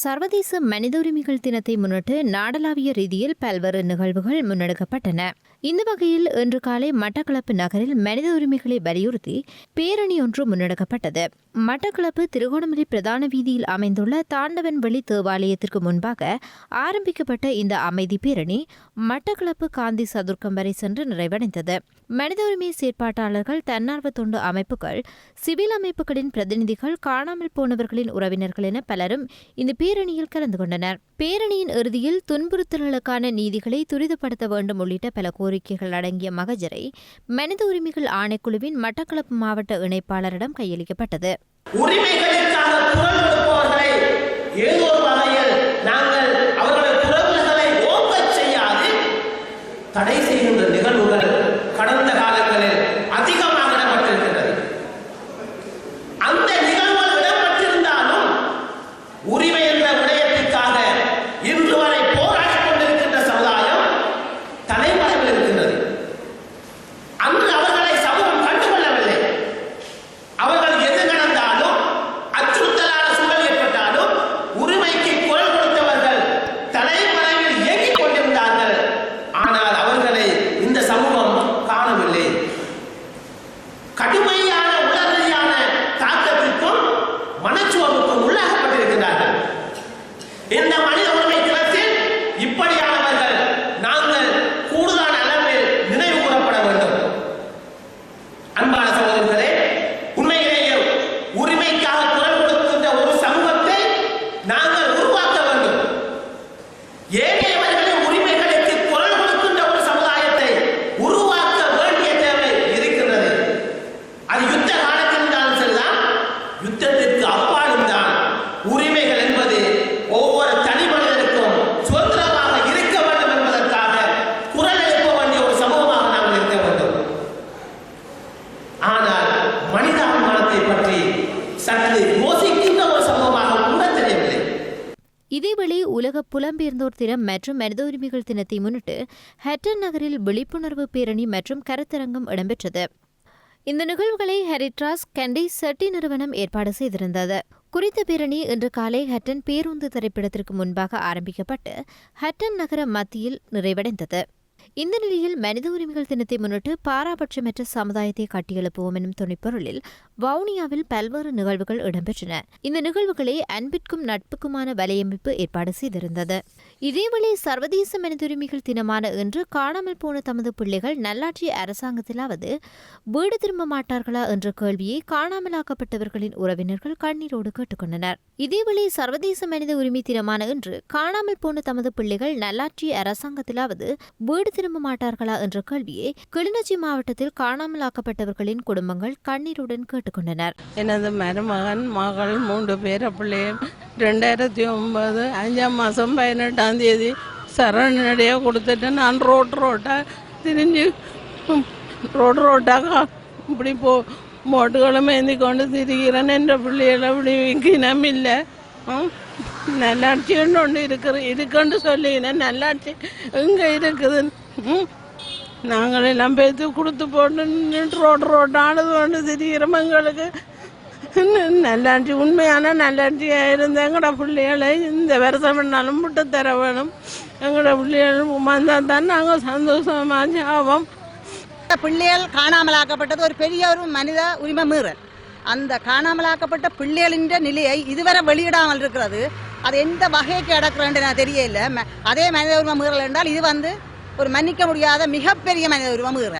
சர்வதேச மனித உரிமைகள் தினத்தை முன்னிட்டு நாடளாவிய ரீதியில் பல்வேறு நிகழ்வுகள் முன்னெடுக்கப்பட்டன. இந்த வகையில் இன்று காலை மட்டக்களப்பு நகரில் மனித உரிமைகளை வலியுறுத்தி பேரணி ஒன்று முன்னெடுக்கப்பட்டது. மட்டக்களப்பு திருகோணமலை பிரதான வீதியில் அமைந்துள்ள தாண்டவன்வெளி தேவாலயத்திற்கு முன்பாக ஆரம்பிக்கப்பட்ட இந்த அமைதி பேரணி மட்டக்களப்பு காந்தி சதுர்க்கம் வரை சென்று நிறைவடைந்தது. மனித உரிமை செயற்பாட்டாளர்கள் தன்னார்வ தொண்டு அமைப்புகள் சிவில் அமைப்புகளின் பிரதிநிதிகள் காணாமல் போனவர்களின் உறவினர்கள் என பலரும் இந்த பேரணியில் கலந்து கொண்டனர். பேரணியின் இறுதியில் துன்புறுத்தல்களுக்கான நீதிகளை துரிதப்படுத்த வேண்டும் உள்ளிட்ட பல கோரிக்கைகள் அடங்கிய மகஜரை மனித உரிமைகள் ஆணைக்குழுவின் மட்டக்களப்பு மாவட்ட இணைப்பாளரிடம் கையளிக்கப்பட்டது. தடை செய்யும் சற்று யோசிக்கின்ற ஒரு சமூகமாக கூட தெரியவில்லை. இதேவேளை உலக புலம்பெயர்ந்தோர் தினம் மற்றும் மனித உரிமைகள் தினத்தை முன்னிட்டு ஹட்டன் நகரில் விழிப்புணர்வு பேரணி மற்றும் கருத்தரங்கம் இடம்பெற்றது. இந்த நிகழ்வுகளை ஹெரிட்ராஸ் கண்டி செட்டி நிறுவனம் ஏற்பாடு செய்திருந்தது. குறித்த பேரணி இன்று காலை ஹட்டன் பேருந்து திரைப்படத்திற்கு முன்பாக ஆரம்பிக்கப்பட்டு ஹட்டன் நகர மத்தியில் நிறைவடைந்தது. இந்த நிலையில் மனித உரிமைகள் தினத்தை முன்னிட்டு பாராபட்சமற்ற சமுதாயத்தை கட்டியெழுப்புவோம் எனும் துணைப்பொருளில் வவுனியாவில் பல்வேறு நிகழ்வுகள் இடம்பெற்றன. இந்த நிகழ்வுகளை அன்பிற்கும் நட்புக்குமான வலையமைப்பு ஏற்பாடு செய்திருந்தது. இதேவேளை சர்வதேச மனித உரிமைகள் தினமான இன்று காணாமல் போன தமது பிள்ளைகள் நல்லாட்சி அரசாங்கத்திலாவது வீடு திரும்ப மாட்டார்களா என்ற கேள்வியை காணாமலாக்கப்பட்டவர்களின் உறவினர்கள் கண்ணீரோடு கேட்டுக்கொண்டனர். இதேவேளை சர்வதேச மனித உரிமை தினமான இன்று காணாமல் போன தமது பிள்ளைகள் நல்லாட்சி அரசாங்கத்திலாவது வீடு திரும்ப மாட்டார்களா என்ற கேள்வியை கிளிநொச்சி மாவட்டத்தில் காணாமலாக்கப்பட்டவர்களின் குடும்பங்கள் கண்ணீருடன் கேட்டுக்கொண்டனர். எனது மருமகன் மகள் மூன்று பேர் பிள்ளைகள் ரெண்டாயிரத்தி ஒன்பது அஞ்சாம் மாதம் பதினெட்டாம் தேதி சரணடையாக கொடுத்துட்டு நான் ரோட் ரோட்டாக திரிஞ்சு ரோடு ரோட்டாக இப்படி போ மோட்டுகளும் ஏந்தி கொண்டு திரிகிறேன் என்ற பிள்ளைகளை இப்படி விற்கினம் இல்லை. நல்லாட்சி ஒன்று இருக்கிற இருக்குன்னு சொல்லிக்கிறேன் நல்லாட்சி இங்கே இருக்குது. நாங்கள் எல்லாம் பேத்து கொடுத்து போட்டு ரோடு ரோட்டானது கொண்டு திரிகிறோம் எங்களுக்கு நல்லாட்சி உண்மையான நல்லாட்சியாக இருந்த எங்களோட பிள்ளைகளை இந்த வருஷம் வேணாலும் முட்டை தர வேணும். எங்களோட பிள்ளைகள் வந்தால் தான் நாங்கள் சந்தோஷமாக ஆவோம். பிள்ளைகள் காணாமலாக்கப்பட்டது ஒரு பெரிய ஒரு மனித உரிமை மீறல். அந்த காணாமலாக்கப்பட்ட பிள்ளைகளின் நிலையை இதுவரை வெளியிடாமல் இருக்கிறது. அது எந்த வகைக்கு அடக்குறேன்னு நான் தெரியல. அதே மனித உரிமை மீறல் என்றால் இது வந்து ஒரு மன்னிக்க முடியாத மிகப்பெரிய மனித உருவம்